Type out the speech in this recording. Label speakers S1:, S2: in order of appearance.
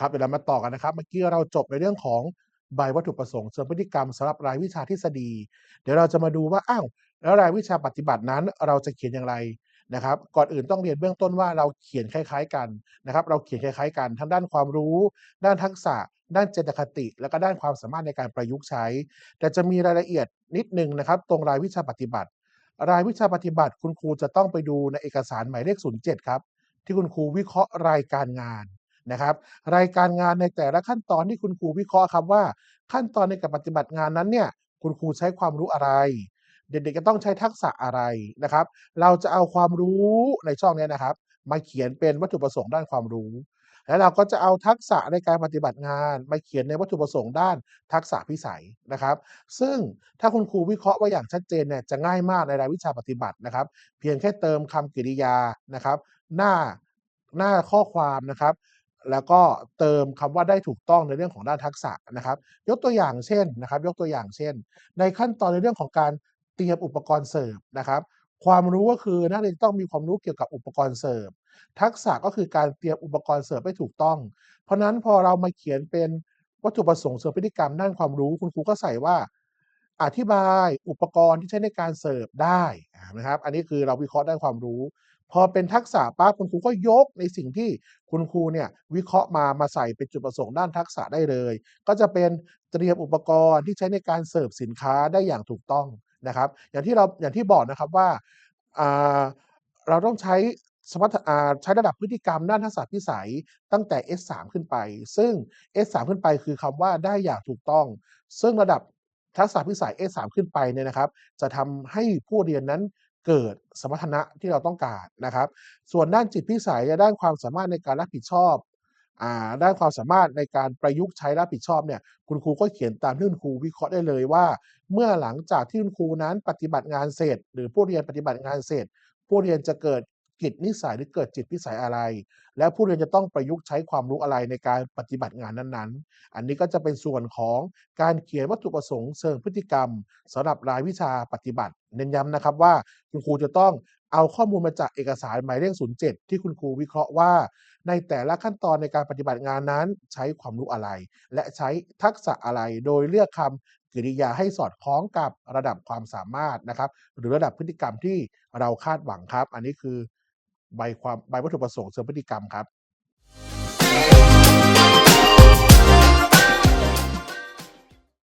S1: ครับเดี๋ยวเรามาต่อกันนะครับ เมื่อกี้เราจบในเรื่องของใบวัตถุประสงค์เชิงพฤติกรรมสำหรับรายวิชาทฤษฎี เดี๋ยวเราจะมาดูว่าอ้าวแล้วรายวิชาปฏิบัตินั้นเราจะเขียนอย่างไรนะครับ ก่อนอื่นต้องเรียนเบื้องต้นว่าเราเขียนคล้าย ๆ กันนะครับ เราเขียนคล้ายๆ กันทั้งด้านความรู้ ด้านทักษะ ด้านเจตคติ แล้วก็ด้านความสามารถในการประยุกต์ใช้ แต่จะมีรายละเอียดนิดนึงนะครับ ตรงรายวิชาปฏิบัติ รายวิชาปฏิบัติคุณครูจะต้องไปดูในเอกสารหมายเลข 07 ครับ ที่คุณครูวิเคราะห์รายการงาน นะครับ รายการงานในแต่ละขั้นตอนที่คุณครูวิเคราะห์ครับว่า ขั้นตอนในการปฏิบัติงานนั้นเนี่ยคุณครูใช้ความรู้อะไร เด็กๆจะต้องใช้ทักษะอะไรนะครับ เราจะเอาความรู้ในช่องนี้นะครับ มาเขียนเป็นวัตถุประสงค์ด้านความรู้ แล้วเราก็จะเอาทักษะในการปฏิบัติงาน มาเขียนในวัตถุประสงค์ด้านทักษะพิสัยนะครับ ซึ่งถ้าคุณครูวิเคราะห์ไว้อย่างชัดเจนเนี่ยจะง่ายมากในรายวิชาปฏิบัตินะครับ เพียงแค่เติมคำกริยานะครับ หน้าหน้าข้อความนะครับ แล้วก็เติมคำว่าได้ถูกต้องในเรื่องของด้านทักษะนะครับ ยกตัวอย่างเช่นนะครับ ยกตัวอย่างเช่น ในขั้นตอนในเรื่องของการเตรียมอุปกรณ์เสิร์ฟนะครับ ความรู้ก็คือนักเรียนต้องมีความรู้เกี่ยวกับอุปกรณ์เสิร์ฟทักษะก็คือการเตรียมอุปกรณ์เสิร์ฟให้ถูกต้อง เพราะนั้นพอเรามาเขียนเป็นวัตถุประสงค์เสริมพฤติกรรมด้านความรู้คุณครูก็ใส่ว่า อธิบายอุปกรณ์ที่ใช้ในการเสิร์ฟได้นะครับ อันนี้คือเราวิเคราะห์ด้านความรู้ พอเป็นทักษะปั๊บคุณครูก็ยกในสิ่งที่คุณครูเนี่ยวิเคราะห์มามาใส่เป็นจุดประสงค์ด้านทักษะได้เลย ก็จะเป็นเตรียมอุปกรณ์ที่ใช้ในการเสิร์ฟสินค้าได้อย่างถูกต้องนะครับ อย่างที่เราอย่างที่บอกนะครับว่าเราต้องใช้สมรรถใช้ระดับพฤติกรรมด้านทักษะพิสัยตั้งแต่ S3 ขึ้นไป ซึ่ง S3 ขึ้นไปคือคำว่าได้อย่างถูกต้อง ซึ่งระดับทักษะพิสัย S3 ขึ้นไปเนี่ยนะครับ จะทำให้ผู้เรียนนั้น เกิดสมรรถนะที่เราต้องการนะครับ ส่วนด้านจิตพิสัยด้านความสามารถในการรับผิดชอบด้านความสามารถในการประยุกต์ใช้รับผิดชอบเนี่ยคุณครูก็เขียนตามที่คุณครูวิเคราะห์ได้เลยว่า เมื่อหลังจากที่คุณครูนั้นปฏิบัติงานเสร็จ หรือผู้เรียนปฏิบัติงานเสร็จ ผู้เรียนจะเกิด กิจนิสัยหรือเกิดจิตพิสัยอะไร และผู้เรียนจะต้องประยุกต์ใช้ความรู้อะไรในการปฏิบัติงานนั้นๆ อันนี้ก็จะเป็นส่วนของการเขียนวัตถุประสงค์เชิงพฤติกรรมสำหรับรายวิชาปฏิบัติ เน้นย้ำนะครับว่าคุณครูจะต้องเอาข้อมูลมาจากเอกสารหมายเลข 07 ที่คุณครูวิเคราะห์ว่า ในแต่ละขั้นตอนในการปฏิบัติงานนั้น ใช้ความรู้อะไร และใช้ทักษะอะไรโดยเลือกคำกริยาให้สอดคล้องกับระดับความสามารถนะครับ หรือระดับพฤติกรรมที่เราคาดหวังครับ อันนี้คือ ใบความใบวัตถุประสงค์เชิงพฤติกรรมครับ